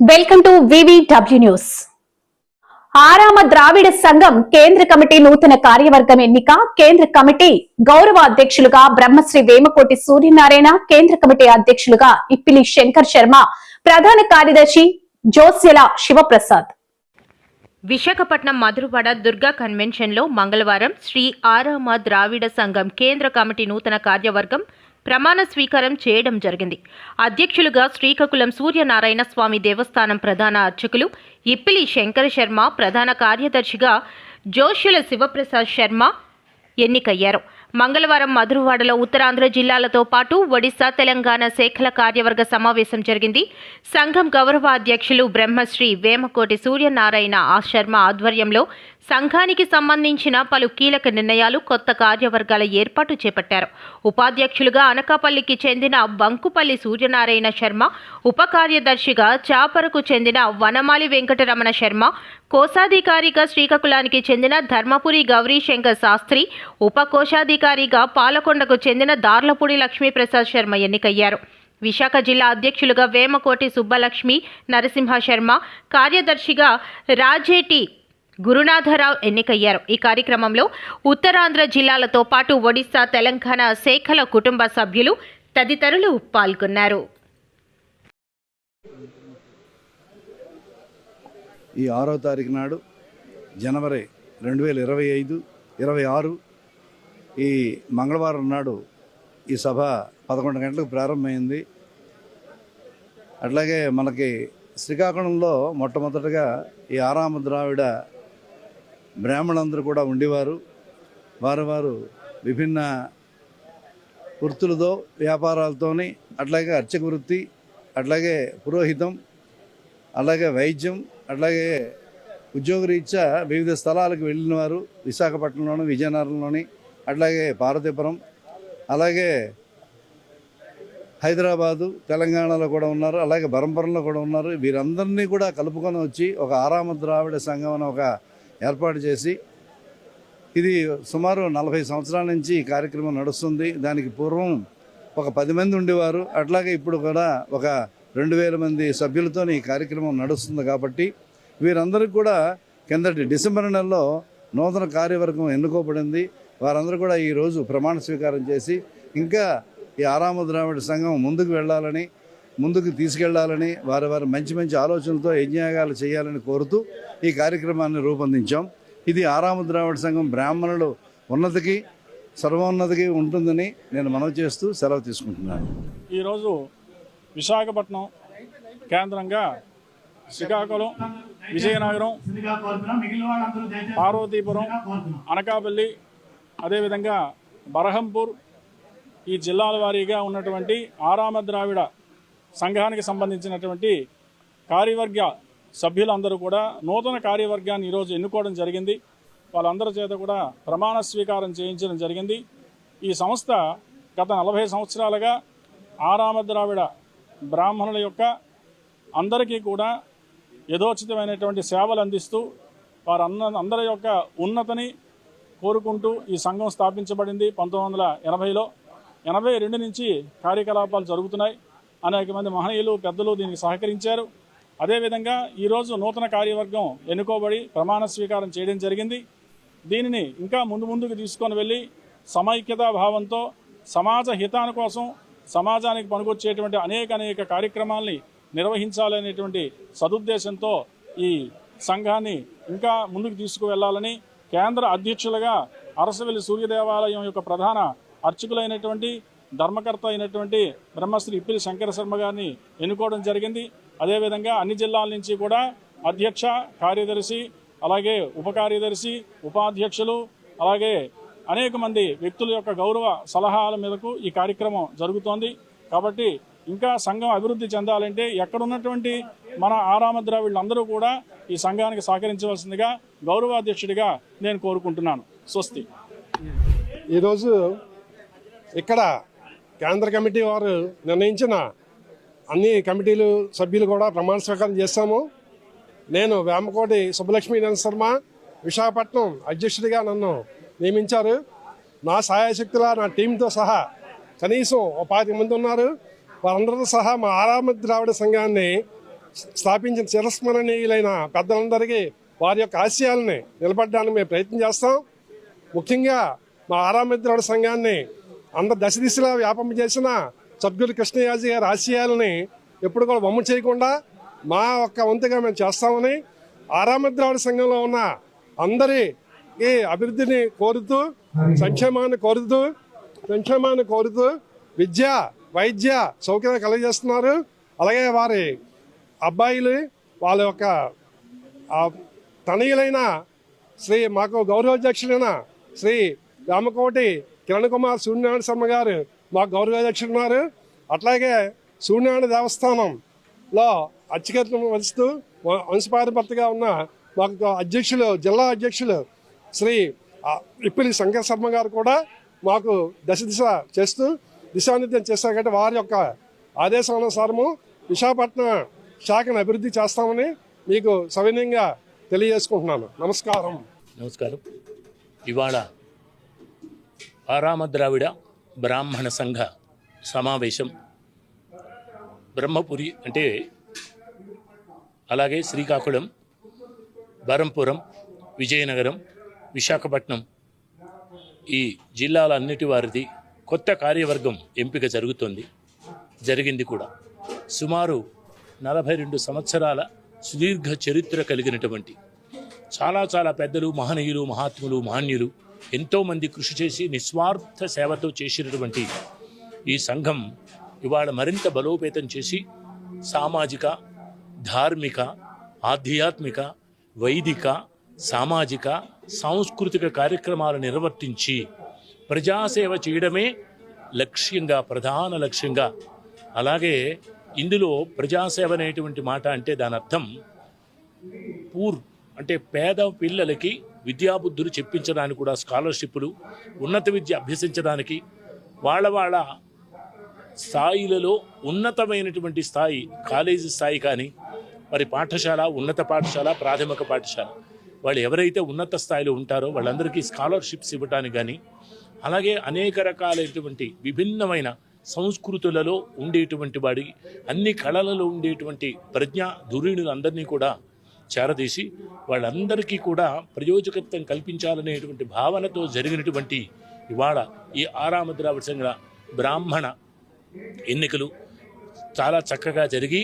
Welcome to VVW news Arama Dravida Sangham కేంద్ర committee నూతన కార్యవర్గం ఎన్నిక కేంద్ర కమిటీ గౌరవ అధ్యక్షులుగా బ్రహ్మశ్రీ వేమకోటి సూర్యనారాయణ కేంద్ర కమిటీ అధ్యక్షులుగా ఇప్పిలి శంకర్ శర్మ ప్రధాన కార్యదర్శి జోస్యల శివప్రసాద్. విశాఖపట్నం మధురవాడ దుర్గా కన్వెన్షన్లో మంగళవారం శ్రీ ఆరామ ద్రావిడ సంఘం కేంద్ర కమిటీ నూతన కార్యవర్గం ప్రమాణ స్వీకారం చేయడం జరిగింది. అధ్యక్షులుగా శ్రీకాకుళం సూర్యనారాయణ స్వామి దేవస్థానం ప్రధాన అర్చకులు ఇప్పిలి శంకర శర్మ ప్రధాన కార్యదర్శిగా జోషుల శివప్రసాద్ శర్మ ఎన్నికయ్యారు. మంగళవారం మధురవాడలో ఉత్తరాంధ్ర జిల్లాలతో పాటు ఒడిశా తెలంగాణ శాఖల కార్యవర్గ సమావేశం జరిగింది. సంఘం గౌరవ అధ్యక్షులు బ్రహ్మశ్రీ వేమకోటి సూర్యనారాయణ ఆ శర్మ ఆధ్వర్యంలో సంఘానికి సంబంధించిన పలు కీలక నిర్ణయాలు కొత్త కార్యవర్గాల ఏర్పాటు చేపట్టారు. ఉపాధ్యక్షులుగా అనకాపల్లికి చెందిన బంకుపల్లి సూర్యనారాయణ శర్మ ఉప కార్యదర్శిగా చాపరకు చెందిన వనమాలి వెంకటరమణ శర్మ కోశాధికారిగా శ్రీకాకుళానికి చెందిన ధర్మపురి గౌరీశంకర్ శాస్త్రి ఉప కోశాధికారిగా పాలకొండకు చెందిన దార్లపూడి లక్ష్మీప్రసాద్ శర్మ ఎన్నికయ్యారు. విశాఖ జిల్లా అధ్యక్షులుగా వేమకోటి సుబ్బలక్ష్మి నరసింహ శర్మ కార్యదర్శిగా రాజేటి గురునాథరావు ఎన్నికయ్యారు. ఈ కార్యక్రమంలో ఉత్తరాంధ్ర జిల్లాలతో పాటు ఒడిశా తెలంగాణ శాఖల కుటుంబ సభ్యులు తదితరులు పాల్గొన్నారు. ఈ ఆరో తారీఖు నాడు జనవరి రెండు వేల ఇరవై ఐదు ఇరవై ఆరు ఈ మంగళవారం నాడు ఈ సభ పదకొండు గంటలకు ప్రారంభమైంది. అట్లాగే మనకి శ్రీకాకుళంలో మొట్టమొదటగా ఈ ఆరామ ద్రావిడ బ్రాహ్మణులందరూ కూడా ఉండేవారు. వారు వారు విభిన్న వృత్తులతో వ్యాపారాలతోని అట్లాగే అర్చక వృత్తి అట్లాగే పురోహితం అలాగే వైద్యం అట్లాగే ఉద్యోగరీత్యా వివిధ స్థలాలకు వెళ్ళిన వారు విశాఖపట్నంలోని విజయనగరంలోని అట్లాగే పార్వతీపురం అలాగే హైదరాబాదు తెలంగాణలో కూడా ఉన్నారు. అలాగే బరంపురంలో కూడా ఉన్నారు. వీరందరినీ కూడా కలుపుకొని వచ్చి ఒక ఆరామ ద్రావిడ సంఘం అని ఒక ఏర్పాటు చేసి ఇది సుమారు నలభై సంవత్సరాల నుంచి ఈ కార్యక్రమం నడుస్తుంది. దానికి పూర్వం ఒక పది మంది ఉండేవారు. అట్లాగే ఇప్పుడు కూడా ఒక రెండు వేల మంది సభ్యులతో ఈ కార్యక్రమం నడుస్తుంది కాబట్టి వీరందరూ కూడా కిందటి డిసెంబర్ నెలలో నూతన కార్యవర్గం ఎన్నుకోబడింది. వారందరూ కూడా ఈరోజు ప్రమాణ స్వీకారం చేసి ఇంకా ఈ ఆరామ ద్రావిడ సంఘం ముందుకు వెళ్ళాలని ముందుకు తీసుకెళ్ళాలని వారి వారి మంచి మంచి ఆలోచనలతో యజ్ఞయాగాలు చేయాలని కోరుతూ ఈ కార్యక్రమాన్ని రూపొందించాం. ఇది ఆరామ ద్రావిడ సంఘం బ్రాహ్మణులు ఉన్నతికి సర్వోన్నతికి ఉంటుందని నేను మనవి చేస్తూ సెలవు తీసుకుంటున్నాను. ఈరోజు విశాఖపట్నం కేంద్రంగా శ్రీకాకుళం విజయనగరం పార్వతీపురం అనకాపల్లి అదేవిధంగా బరహంపూర్ ఈ జిల్లాల వారీగా ఉన్నటువంటి ఆరామ ద్రావిడ సంఘానికి సంబంధించినటువంటి కార్యవర్గ సభ్యులందరూ కూడా నూతన కార్యవర్గాన్ని ఈరోజు ఎన్నుకోవడం జరిగింది. వాళ్ళందరి చేత కూడా ప్రమాణ స్వీకారం చేయించడం జరిగింది. ఈ సంస్థ గత నలభై సంవత్సరాలుగా ఆరామ ద్రావిడ బ్రాహ్మణుల యొక్క అందరికీ కూడా యథోచితమైనటువంటి సేవలు అందిస్తూ వారు అన్న అందరి యొక్క ఉన్నతని కోరుకుంటూ ఈ సంఘం స్థాపించబడింది పంతొమ్మిది వందల ఎనభైలో. ఎనభై రెండు నుంచి కార్యకలాపాలు జరుగుతున్నాయి. అనేక మంది మహనీయులు పెద్దలు దీనికి సహకరించారు. అదేవిధంగా ఈరోజు నూతన కార్యవర్గం ఎన్నుకోబడి ప్రమాణ స్వీకారం చేయడం జరిగింది. దీనిని ఇంకా ముందు ముందుకు తీసుకొని వెళ్ళి సమైక్యతా భావంతో సమాజ హితాన కోసం సమాజానికి పనికొచ్చేటువంటి అనేక అనేక కార్యక్రమాల్ని నిర్వహించాలనేటువంటి సదుద్దేశంతో ఈ సంఘాన్ని ఇంకా ముందుకు తీసుకువెళ్ళాలని కేంద్ర అధ్యక్షులుగా అరసవెల్లి సూర్యదేవాలయం యొక్క ప్రధాన అర్చకులైనటువంటి ధర్మకర్త అయినటువంటి బ్రహ్మశ్రీ ఇప్పిలి శంకర శర్మ గారిని ఎన్నుకోవడం జరిగింది. అదేవిధంగా అన్ని జిల్లాల నుంచి కూడా అధ్యక్ష కార్యదర్శి అలాగే ఉప కార్యదర్శి ఉపాధ్యక్షులు అలాగే అనేక మంది వ్యక్తుల యొక్క గౌరవ సలహాల మేరకు ఈ కార్యక్రమం జరుగుతోంది. కాబట్టి ఇంకా సంఘం అభివృద్ధి చెందాలంటే ఎక్కడున్నటువంటి మన ఆరామ ద్రావిళ్ళందరూ కూడా ఈ సంఘానికి సహకరించవలసిందిగా గౌరవాధ్యక్షుడిగా నేను కోరుకుంటున్నాను. స్వస్తి. ఈరోజు ఇక్కడ కేంద్ర కమిటీ వారు నిర్ణయించిన అన్ని కమిటీలు సభ్యులు కూడా ప్రమాణ స్వీకారం చేస్తాము. నేను వేమకోటి సుబ్బలక్ష్మీ శర్మ విశాఖపట్నం అధ్యక్షుడిగా నన్ను నియమించారు. నా సహాయశక్తుల నా టీంతో సహా కనీసం ఒక పాతిక మంది ఉన్నారు. వారందరితో సహా మా ఆరామ ద్రావిడ సంఘాన్ని స్థాపించిన చిరస్మరణీయులైన పెద్దలందరికీ వారి యొక్క ఆశయాలని నిలబడడానికి మేము ప్రయత్నం చేస్తాం. ముఖ్యంగా మా ఆరామిత్రుడు సంఘాన్ని అందరు దశ దిశలా వ్యాపం చేసిన సభ్యులు కృష్ణయాజీ గారి ఆశయాలని ఎప్పుడు కూడా వమ్ము చేయకుండా మా ఒక్క వంతుగా మేము చేస్తామని ఆరామద్రావిడ సంఘంలో ఉన్న అందరి ఈ అభివృద్ధిని కోరుతూ సంక్షేమాన్ని కోరుతూ సంక్షేమాన్ని కోరుతూ విద్య వైద్య సౌకర్యాలు కలిగజేస్తున్నారు. అలాగే వారి అబ్బాయిలు వాళ్ళ యొక్క తనయులైన శ్రీ మాకు గౌరవాధ్యక్షులైన శ్రీ రామకోటి కిరణ్ కుమార్ సూర్యనారాయణ శర్మ గారు మా గౌరవాధ్యక్షులు ఉన్నారు. అట్లాగే సూర్యనారాయణ దేవస్థానంలో అత్యగతం వహిస్తూ వ- ఉన్న మాకు అధ్యక్షులు జిల్లా అధ్యక్షులు శ్రీ ఇప్పిలి శంకర్ శర్మ గారు కూడా మాకు దశ దిశ చేస్తూ దిశానిర్దేశం చేస్తారు కాబట్టి వారి యొక్క ఆదేశానుసారము విశాఖపట్నం శాఖను అభివృద్ధి చేస్తామని మీకు సవినయంగా తెలియజేసుకుంటున్నాను. నమస్కారం. నమస్కారం. ఇవాళ ఆరామద్రావిడ బ్రాహ్మణ సంఘ సమావేశం. బ్రహ్మపురి అంటే అలాగే శ్రీకాకుళం బరంపురం విజయనగరం విశాఖపట్నం ఈ జిల్లాలన్నిటి వారిది కొత్త కార్యవర్గం ఎంపిక జరుగుతుంది. జరిగింది కూడా. సుమారు నలభై రెండు సంవత్సరాల సుదీర్ఘ చరిత్ర కలిగినటువంటి చాలా చాలా పెద్దలు మహనీయులు మహాత్ములు మాన్యులు ఎంతోమంది కృషి చేసి నిస్వార్థ సేవతో చేసినటువంటి ఈ సంఘం ఇవాళ మరింత బలోపేతం చేసి సామాజిక ధార్మిక ఆధ్యాత్మిక వైదిక సామాజిక సాంస్కృతిక కార్యక్రమాలు నిర్వర్తించి ప్రజాసేవ చేయడమే లక్ష్యంగా ప్రధాన లక్ష్యంగా. అలాగే ఇందులో ప్రజాసేవ అనేటువంటి మాట అంటే దాని అర్థం పూర్ అంటే పేద పిల్లలకి విద్యాబుద్ధులు చెప్పించడానికి కూడా స్కాలర్షిప్లు ఉన్నత విద్య అభ్యసించడానికి వాళ్ళ వాళ్ళ స్థాయిలలో ఉన్నతమైనటువంటి స్థాయి కాలేజీ స్థాయి కానీ మరి పాఠశాల ఉన్నత పాఠశాల ప్రాథమిక పాఠశాల వాళ్ళు ఎవరైతే ఉన్నత స్థాయిలో ఉంటారో వాళ్ళందరికీ స్కాలర్షిప్స్ ఇవ్వటానికి కానీ అలాగే అనేక రకాలైనటువంటి విభిన్నమైన సంస్కృతులలో ఉండేటువంటి వాడి అన్ని కళలలో ఉండేటువంటి ప్రజ్ఞ ధురీణులందరినీ కూడా చేరదీసి వాళ్ళందరికీ కూడా ప్రయోజకత్వం కల్పించాలనేటువంటి భావనతో జరిగినటువంటి ఇవాళ ఈ ఆరామద్రావిడ సంఘ బ్రాహ్మణ ఎన్నికలు చాలా చక్కగా జరిగి